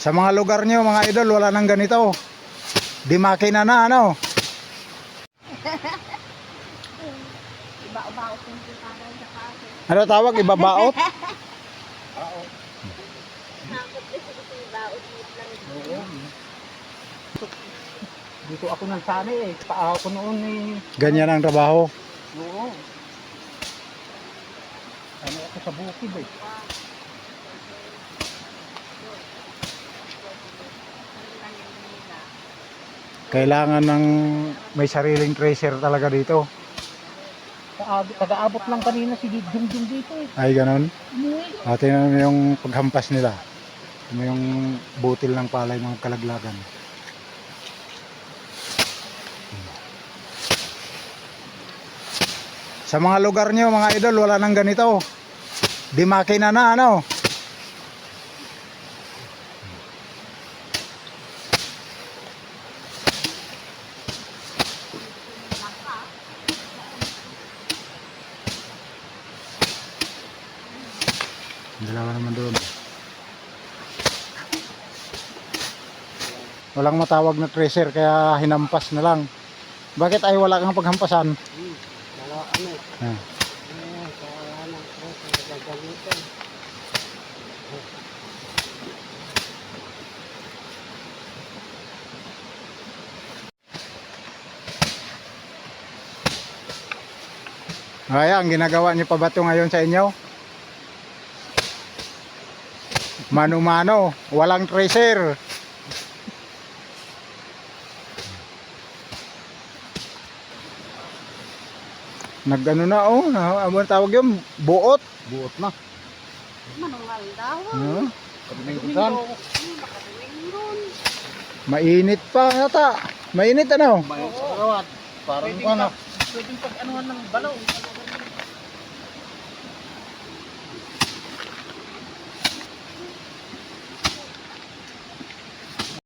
Sa mga lugar nyo, mga idol, wala nang ganito. Di makina na, ano? Ano tawag? Ibabaot? Dito ako nang sanay eh. Paa ako noon eh. Ganyan ang trabaho. Oo. Ano ako sa bukid eh. Kailangan ng may sariling tracer talaga dito. Taga- Taga-abot lang kanina si Junjun dito eh. Ay, ganun. Ah, tingnan mo yung paghampas nila. Mo yung butil ng palay ng kalaglagan. Sa mga lugar nyo, mga idol, wala nang ganito. Di makina na, ano? Dalawa naman doon. Walang matawag na tracer kaya hinampas na lang. Bakit ay wala kang paghampasan? Wala ano eh. Ah. Ang ginagawa niyo pa ba ito ngayon sa inyo? Mano-mano, walang tracer. Nagano na oh, na, ano tawag yun? Buot. Buot na. Manual daw. Ah, Kabiningan. Hmm, ron. mainit pa yata. Mainit ano? May karawat. Parang ka na. Pwedeng pag anuhan ng balaw.